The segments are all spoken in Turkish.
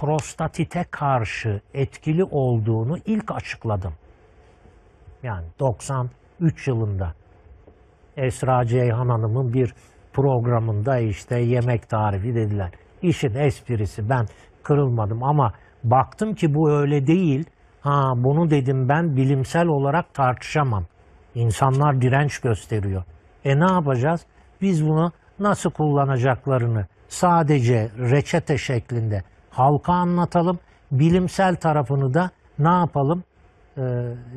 prostatite karşı etkili olduğunu ilk açıkladım. Yani 93 yılında Esra Ceyhan Hanım'ın bir programında işte yemek tarifi dediler. İşin esprisi ben kırılmadım ama baktım ki bu öyle değil. Ha bunu dedim ben bilimsel olarak tartışamam. İnsanlar direnç gösteriyor. E ne yapacağız? Biz bunu nasıl kullanacaklarını sadece reçete şeklinde halka anlatalım. Bilimsel tarafını da ne yapalım? Ee,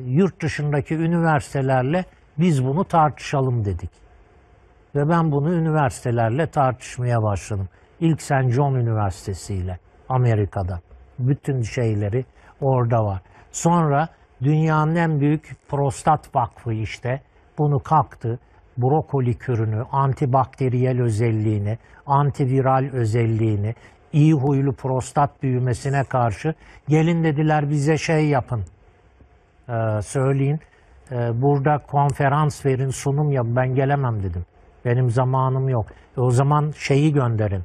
yurt dışındaki üniversitelerle biz bunu tartışalım dedik. Ve ben bunu üniversitelerle tartışmaya başladım. İlk St. John Üniversitesi ile Amerika'da. Bütün şeyleri orada var. Sonra dünyanın en büyük prostat vakfı işte bunu kalktı. Brokoli kürünü, antibakteriyel özelliğini, antiviral özelliğini, iyi huylu prostat büyümesine karşı gelin dediler bize şey yapın. Ee, söyleyin. Ee, burada konferans verin, sunum yap. Ben gelemem dedim. Benim zamanım yok. E, o zaman şeyi gönderin.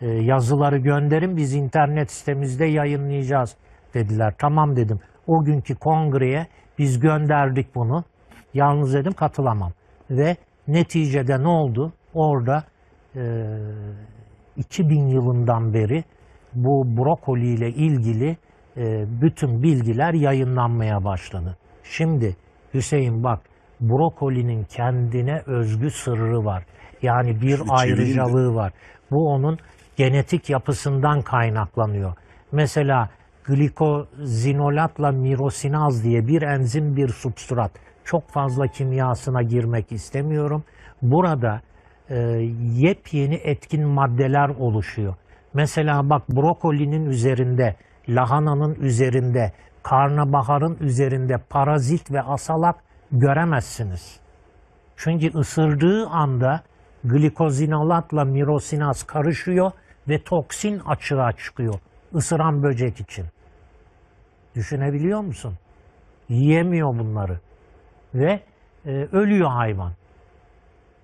Ee, yazıları gönderin biz internet sitemizde yayınlayacağız dediler. Tamam dedim. O günkü kongreye biz gönderdik bunu. Yalnız dedim katılamam. Ve neticede ne oldu? Orada e, 2000 yılından beri bu brokoli ile ilgili e, bütün bilgiler yayınlanmaya başladı. Şimdi Hüseyin bak brokolinin kendine özgü sırrı var. Yani bir Şunu ayrıcalığı var. Bu onun genetik yapısından kaynaklanıyor. Mesela glikozinolatla mirosinaz diye bir enzim bir substrat. Çok fazla kimyasına girmek istemiyorum. Burada e, yepyeni etkin maddeler oluşuyor. Mesela bak brokolinin üzerinde, lahananın üzerinde, karnabaharın üzerinde parazit ve asalak göremezsiniz. Çünkü ısırdığı anda glikozinolatla mirosinaz karışıyor ve toksin açığa çıkıyor ısıran böcek için. Düşünebiliyor musun? Yiyemiyor bunları. Ve e, ölüyor hayvan.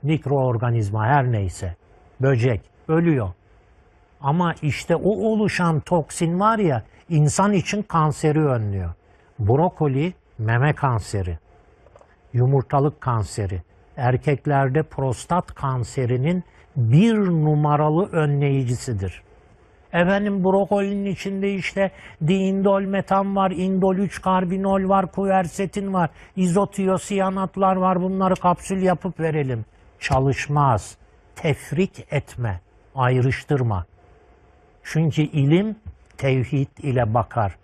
Mikroorganizma her neyse. Böcek ölüyor. Ama işte o oluşan toksin var ya insan için kanseri önlüyor. Brokoli meme kanseri, yumurtalık kanseri, erkeklerde prostat kanserinin bir numaralı önleyicisidir. Efendim brokolinin içinde işte diindol metan var, indol 3 karbinol var, kuersetin var, izotiyosiyanatlar var. Bunları kapsül yapıp verelim. Çalışmaz. Tefrik etme, ayrıştırma. Çünkü ilim tevhid ile bakar.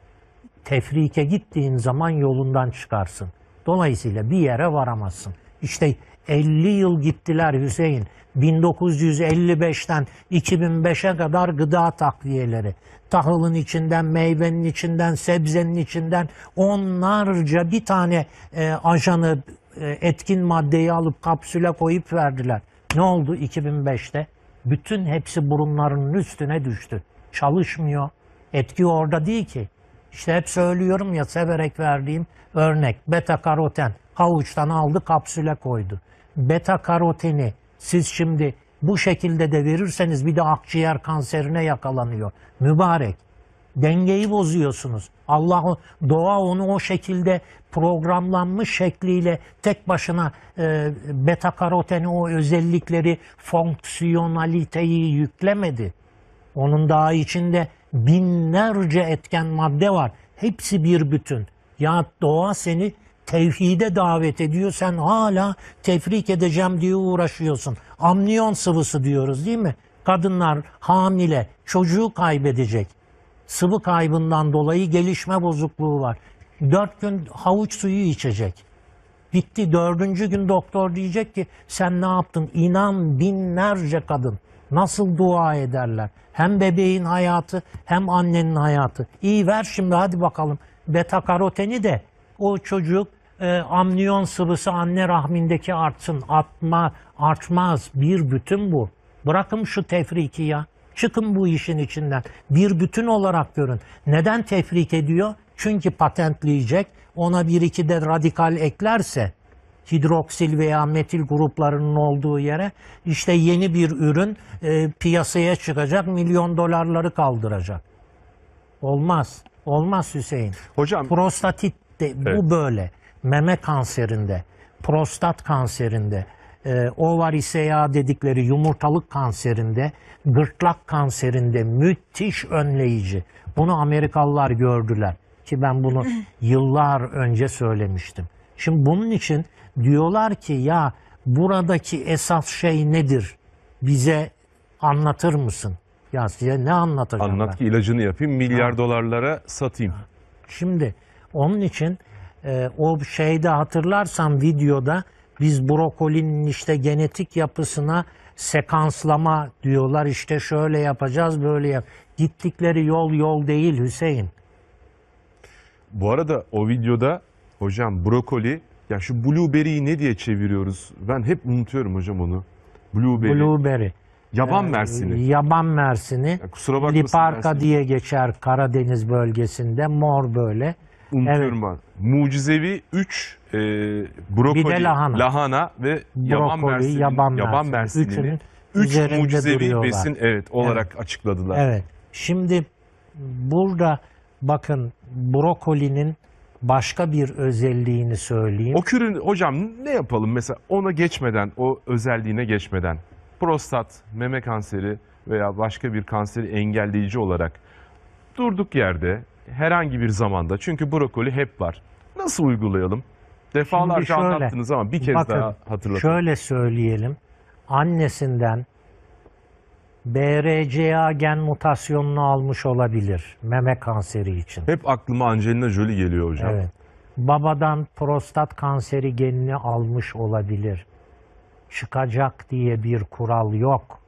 Tefrike gittiğin zaman yolundan çıkarsın. Dolayısıyla bir yere varamazsın. İşte 50 yıl gittiler Hüseyin. 1955'ten 2005'e kadar gıda takviyeleri. Tahılın içinden, meyvenin içinden, sebzenin içinden onlarca bir tane e, ajanı, etkin maddeyi alıp kapsüle koyup verdiler. Ne oldu 2005'te? Bütün hepsi burunlarının üstüne düştü. Çalışmıyor. Etki orada değil ki. İşte hep söylüyorum ya severek verdiğim örnek. Beta karoten havuçtan aldı kapsüle koydu. Beta karoteni siz şimdi bu şekilde de verirseniz bir de akciğer kanserine yakalanıyor. Mübarek. Dengeyi bozuyorsunuz. Allah doğa onu o şekilde programlanmış şekliyle tek başına e, beta karoteni o özellikleri fonksiyonaliteyi yüklemedi. Onun daha içinde binlerce etken madde var. Hepsi bir bütün. Ya doğa seni tevhide davet ediyor. Sen hala tefrik edeceğim diye uğraşıyorsun. Amniyon sıvısı diyoruz değil mi? Kadınlar hamile, çocuğu kaybedecek. Sıvı kaybından dolayı gelişme bozukluğu var. Dört gün havuç suyu içecek. Bitti dördüncü gün doktor diyecek ki sen ne yaptın? İnan binlerce kadın nasıl dua ederler. Hem bebeğin hayatı hem annenin hayatı. İyi ver şimdi hadi bakalım beta karoteni de o çocuk e, amniyon sıvısı anne rahmindeki artsın. Artma, artmaz bir bütün bu. Bırakın şu tefriki ya. Çıkın bu işin içinden. Bir bütün olarak görün. Neden tefrik ediyor? Çünkü patentleyecek. Ona bir iki de radikal eklerse hidroksil veya metil gruplarının olduğu yere işte yeni bir ürün e, piyasaya çıkacak, milyon dolarları kaldıracak. Olmaz. Olmaz Hüseyin. Hocam Prostatit de bu Evet. böyle. Meme kanserinde, prostat kanserinde, e, ovarisea dedikleri yumurtalık kanserinde, gırtlak kanserinde müthiş önleyici. Bunu Amerikalılar gördüler ki ben bunu yıllar önce söylemiştim. Şimdi bunun için diyorlar ki ya buradaki esas şey nedir? Bize anlatır mısın? Ya size ne anlatacağım ben? anlat ki ilacını yapayım milyar dolarlara satayım. Şimdi onun için e, o şeyde hatırlarsan videoda biz brokolinin işte genetik yapısına sekanslama diyorlar işte şöyle yapacağız böyle yap. Gittikleri yol yol değil Hüseyin. Bu arada o videoda hocam brokoli ya şu blueberry'i ne diye çeviriyoruz? Ben hep unutuyorum hocam onu. Blueberry. Blueberry. Yaban e, mersini. Yaban mersini. Ya kusura bakmasın Liparka ben diye geçer Karadeniz bölgesinde mor böyle. Unutuyorum ben. Mucizevi 3 e, brokoli, Bir de lahana. ve yaban Brokoli, mersini, yaban yaban mersini. mersinini Üçünün 3 üzerinde mucizevi duruyorlar. besin evet olarak açıkladılar. Evet. Şimdi burada bakın brokolinin başka bir özelliğini söyleyeyim. O kürün hocam ne yapalım mesela ona geçmeden o özelliğine geçmeden prostat, meme kanseri veya başka bir kanseri engelleyici olarak durduk yerde herhangi bir zamanda çünkü brokoli hep var. Nasıl uygulayalım? Defalarca şöyle, anlattınız ama bir kez Bakın, daha hatırlatın. Şöyle söyleyelim. Annesinden BRCA gen mutasyonunu almış olabilir meme kanseri için. Hep aklıma Angelina Jolie geliyor hocam. Evet. Babadan prostat kanseri genini almış olabilir. Çıkacak diye bir kural yok.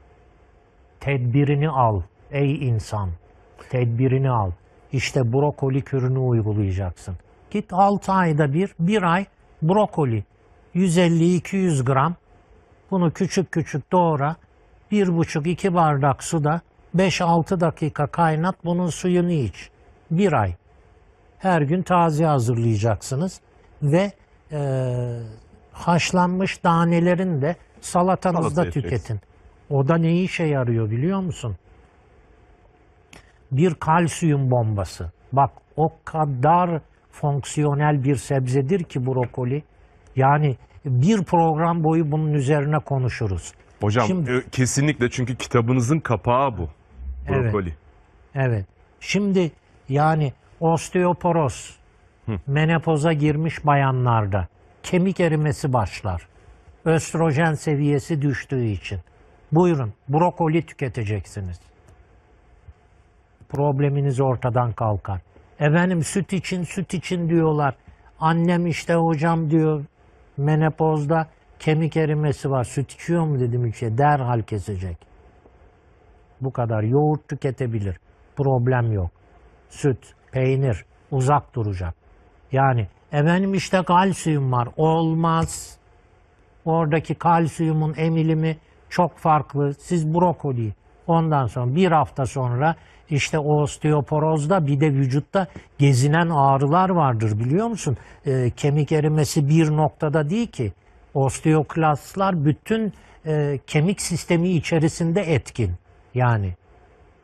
Tedbirini al ey insan. Tedbirini al. İşte brokoli kürünü uygulayacaksın. Git 6 ayda bir, bir ay brokoli. 150-200 gram. Bunu küçük küçük doğra. 1,5-2 bardak suda 5-6 dakika kaynat. Bunun suyunu iç. Bir ay. Her gün taze hazırlayacaksınız ve e, haşlanmış tanelerini de salatanızda tüketin. O da ne işe yarıyor biliyor musun? Bir kalsiyum bombası. Bak o kadar fonksiyonel bir sebzedir ki brokoli. Yani bir program boyu bunun üzerine konuşuruz. Hocam Şimdi- e, kesinlikle çünkü kitabınızın kapağı bu. Evet. Brokoli. Evet. Şimdi yani osteoporoz, menopoza girmiş bayanlarda kemik erimesi başlar. Östrojen seviyesi düştüğü için. Buyurun brokoli tüketeceksiniz. Probleminiz ortadan kalkar. Efendim süt için süt için diyorlar. Annem işte hocam diyor menopozda kemik erimesi var. Süt içiyor mu dedim içe derhal kesecek. Bu kadar. Yoğurt tüketebilir. Problem yok. Süt, peynir uzak duracak. Yani efendim işte kalsiyum var. Olmaz. Oradaki kalsiyumun emilimi çok farklı. Siz brokoli ondan sonra bir hafta sonra işte osteoporozda bir de vücutta gezinen ağrılar vardır biliyor musun? Ee, kemik erimesi bir noktada değil ki. Osteoklastlar bütün e, kemik sistemi içerisinde etkin. Yani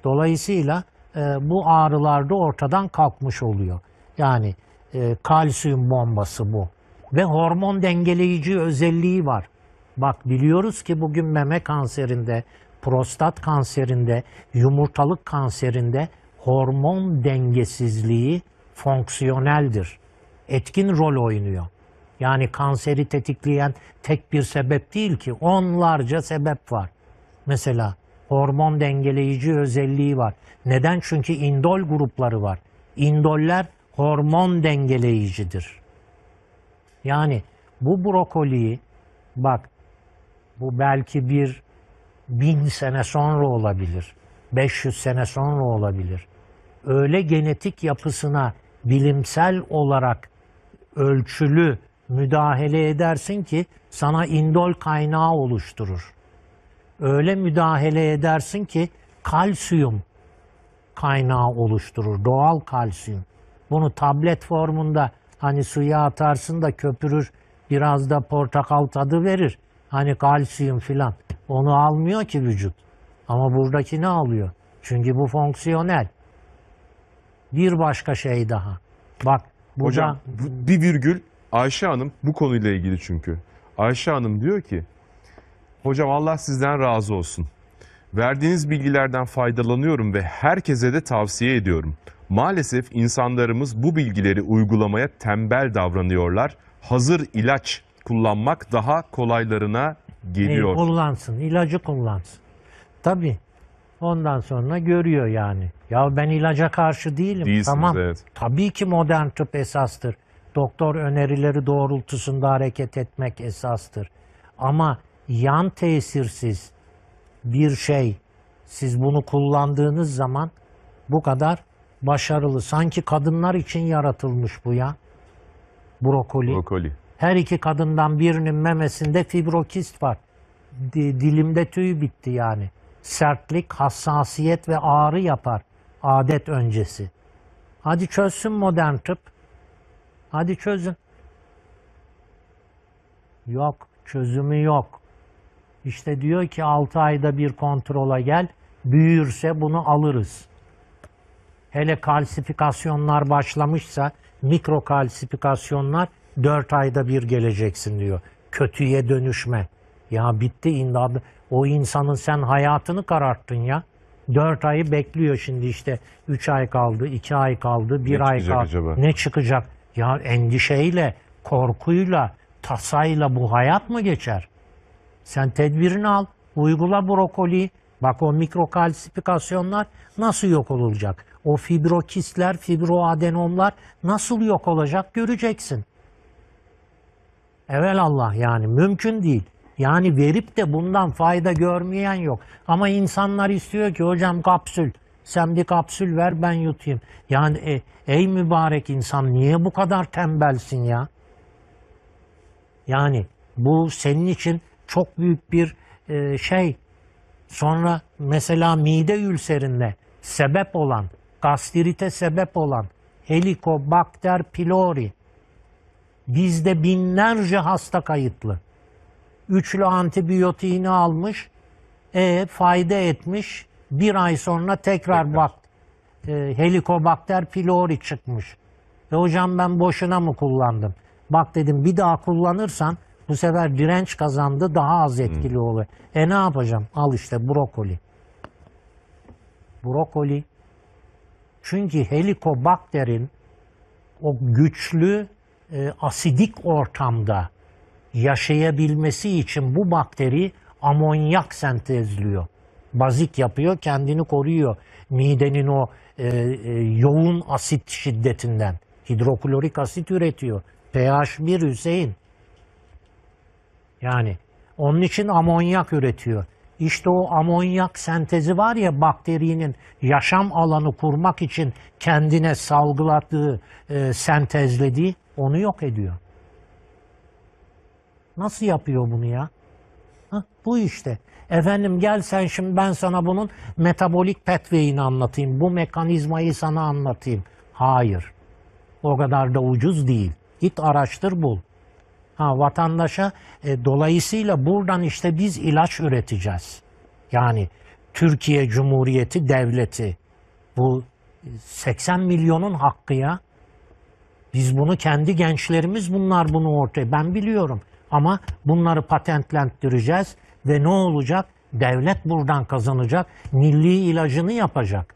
Dolayısıyla e, bu ağrılar da ortadan kalkmış oluyor. Yani e, kalsiyum bombası bu. Ve hormon dengeleyici özelliği var. Bak biliyoruz ki bugün meme kanserinde, prostat kanserinde, yumurtalık kanserinde hormon dengesizliği fonksiyoneldir. Etkin rol oynuyor. Yani kanseri tetikleyen tek bir sebep değil ki onlarca sebep var. Mesela hormon dengeleyici özelliği var. Neden? Çünkü indol grupları var. İndoller hormon dengeleyicidir. Yani bu brokoliyi bak bu belki bir bin sene sonra olabilir. 500 sene sonra olabilir. Öyle genetik yapısına bilimsel olarak ölçülü müdahale edersin ki sana indol kaynağı oluşturur öyle müdahale edersin ki kalsiyum kaynağı oluşturur. Doğal kalsiyum. Bunu tablet formunda hani suya atarsın da köpürür biraz da portakal tadı verir. Hani kalsiyum filan. Onu almıyor ki vücut. Ama buradaki ne alıyor? Çünkü bu fonksiyonel. Bir başka şey daha. Bak burada Hocam bir virgül Ayşe Hanım bu konuyla ilgili çünkü. Ayşe Hanım diyor ki Hocam Allah sizden razı olsun. Verdiğiniz bilgilerden faydalanıyorum ve herkese de tavsiye ediyorum. Maalesef insanlarımız bu bilgileri uygulamaya tembel davranıyorlar. Hazır ilaç kullanmak daha kolaylarına e, geliyor. kullansın, ilacı kullansın. Tabii. Ondan sonra görüyor yani. Ya ben ilaca karşı değilim. Değilsiniz, tamam. evet. Tabii ki modern tıp esastır. Doktor önerileri doğrultusunda hareket etmek esastır. Ama yan tesirsiz bir şey siz bunu kullandığınız zaman bu kadar başarılı. Sanki kadınlar için yaratılmış bu ya. Brokoli. Brokoli. Her iki kadından birinin memesinde fibrokist var. Di- dilimde tüy bitti yani. Sertlik, hassasiyet ve ağrı yapar adet öncesi. Hadi çözsün modern tıp. Hadi çözün. Yok, çözümü yok. İşte diyor ki 6 ayda bir kontrola gel. Büyürse bunu alırız. Hele kalsifikasyonlar başlamışsa mikro kalsifikasyonlar 4 ayda bir geleceksin diyor. Kötüye dönüşme. Ya bitti imdadı. O insanın sen hayatını kararttın ya. 4 ayı bekliyor şimdi işte 3 ay kaldı, 2 ay kaldı, 1 Ne ay kaldı. acaba? Ne çıkacak? Ya endişeyle, korkuyla, tasayla bu hayat mı geçer? Sen tedbirini al, uygula brokoliyi. Bak o mikrokalsifikasyonlar nasıl yok olacak? O fibrokistler, fibroadenomlar nasıl yok olacak göreceksin. Evelallah yani mümkün değil. Yani verip de bundan fayda görmeyen yok. Ama insanlar istiyor ki hocam kapsül. Sen bir kapsül ver ben yutayım. Yani e, ey mübarek insan niye bu kadar tembelsin ya? Yani bu senin için çok büyük bir e, şey. Sonra mesela mide ülserinde sebep olan, gastrite sebep olan Helicobacter pylori bizde binlerce hasta kayıtlı. Üçlü antibiyotiğini almış, e, fayda etmiş. Bir ay sonra tekrar, Tekrar. bak e, Helicobacter pylori çıkmış. E hocam ben boşuna mı kullandım? Bak dedim bir daha kullanırsan bu sefer direnç kazandı daha az etkili oluyor. E ne yapacağım? Al işte brokoli. Brokoli. Çünkü helikobakterin o güçlü e, asidik ortamda yaşayabilmesi için bu bakteri amonyak sentezliyor. Bazik yapıyor, kendini koruyor. Midenin o e, e, yoğun asit şiddetinden. Hidroklorik asit üretiyor. pH 1 Hüseyin. Yani onun için amonyak üretiyor. İşte o amonyak sentezi var ya bakterinin yaşam alanı kurmak için kendine salgıladığı, e, sentezlediği onu yok ediyor. Nasıl yapıyor bunu ya? Hah, bu işte. Efendim gel sen şimdi ben sana bunun metabolik pathway'ini anlatayım. Bu mekanizmayı sana anlatayım. Hayır. O kadar da ucuz değil. Git araştır bul. Ha vatandaşa e, dolayısıyla buradan işte biz ilaç üreteceğiz. Yani Türkiye Cumhuriyeti Devleti bu 80 milyonun hakkı ya. Biz bunu kendi gençlerimiz bunlar bunu ortaya ben biliyorum ama bunları patentlendireceğiz ve ne olacak? Devlet buradan kazanacak. Milli ilacını yapacak.